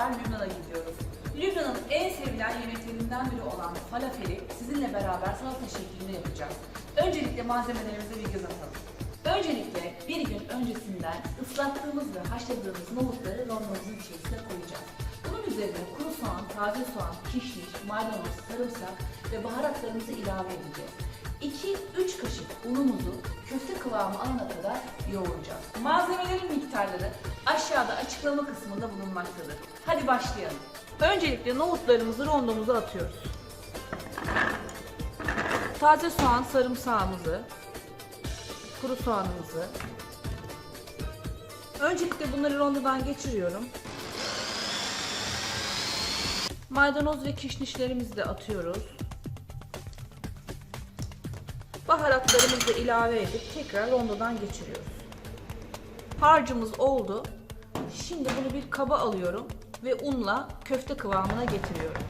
beraber Lübnan'a gidiyoruz. Lübnan'ın en sevilen yemeklerinden biri olan falafeli sizinle beraber salata şeklinde yapacağız. Öncelikle malzemelerimize bir göz atalım. Öncelikle bir gün öncesinden ıslattığımız ve haşladığımız nohutları rondomuzun içerisine koyacağız. Bunun üzerine kuru soğan, taze soğan, kişniş, maydanoz, sarımsak ve baharatlarımızı ilave edeceğiz. 2-3 kaşık unumuzu kıvamı alana kadar yoğuracağız. Malzemelerin miktarları aşağıda açıklama kısmında bulunmaktadır. Hadi başlayalım. Öncelikle nohutlarımızı rondomuza atıyoruz. Taze soğan, sarımsağımızı, kuru soğanımızı. Öncelikle bunları rondodan geçiriyorum. Maydanoz ve kişnişlerimizi de atıyoruz. Baharatlarımızı ilave edip tekrar rondodan geçiriyoruz. Harcımız oldu. Şimdi bunu bir kaba alıyorum ve unla köfte kıvamına getiriyorum.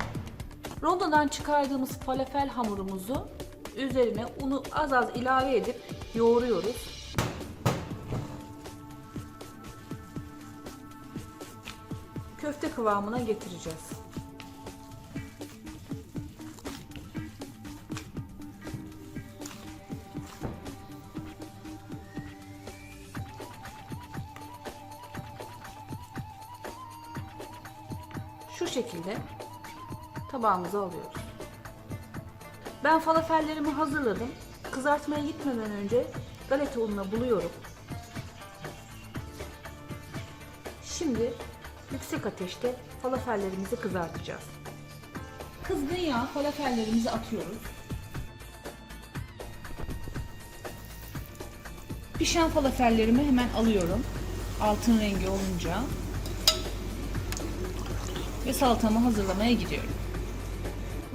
Rondodan çıkardığımız falafel hamurumuzu üzerine unu az az ilave edip yoğuruyoruz. Köfte kıvamına getireceğiz. Şu şekilde tabağımıza alıyoruz. Ben falafellerimi hazırladım. Kızartmaya gitmeden önce galeta ununa buluyorum. Şimdi yüksek ateşte falafellerimizi kızartacağız. Kızgın yağ falafellerimizi atıyoruz. Pişen falafellerimi hemen alıyorum. Altın rengi olunca. Ve salatamı hazırlamaya gidiyorum.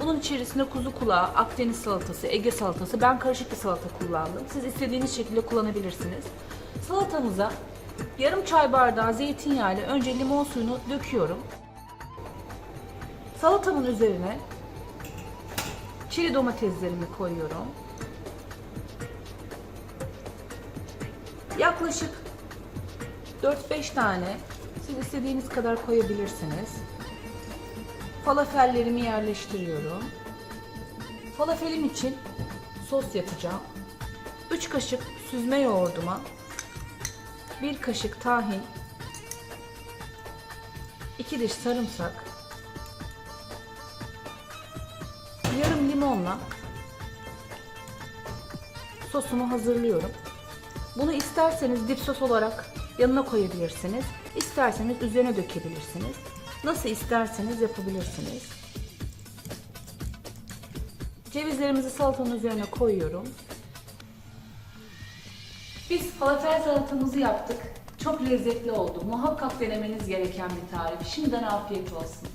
Bunun içerisinde kuzu kulağı, Akdeniz salatası, Ege salatası. Ben karışık bir salata kullandım. Siz istediğiniz şekilde kullanabilirsiniz. Salatamıza yarım çay bardağı zeytinyağı ile önce limon suyunu döküyorum. Salatamın üzerine çeri domateslerimi koyuyorum. Yaklaşık 4-5 tane siz istediğiniz kadar koyabilirsiniz. Falafellerimi yerleştiriyorum. Falafelim için sos yapacağım. 3 kaşık süzme yoğurduma 1 kaşık tahin 2 diş sarımsak yarım limonla sosumu hazırlıyorum. Bunu isterseniz dip sos olarak yanına koyabilirsiniz. İsterseniz üzerine dökebilirsiniz. Nasıl isterseniz yapabilirsiniz. Cevizlerimizi salatanın üzerine koyuyorum. Biz falafel salatamızı yaptık. Çok lezzetli oldu. Muhakkak denemeniz gereken bir tarif. Şimdiden afiyet olsun.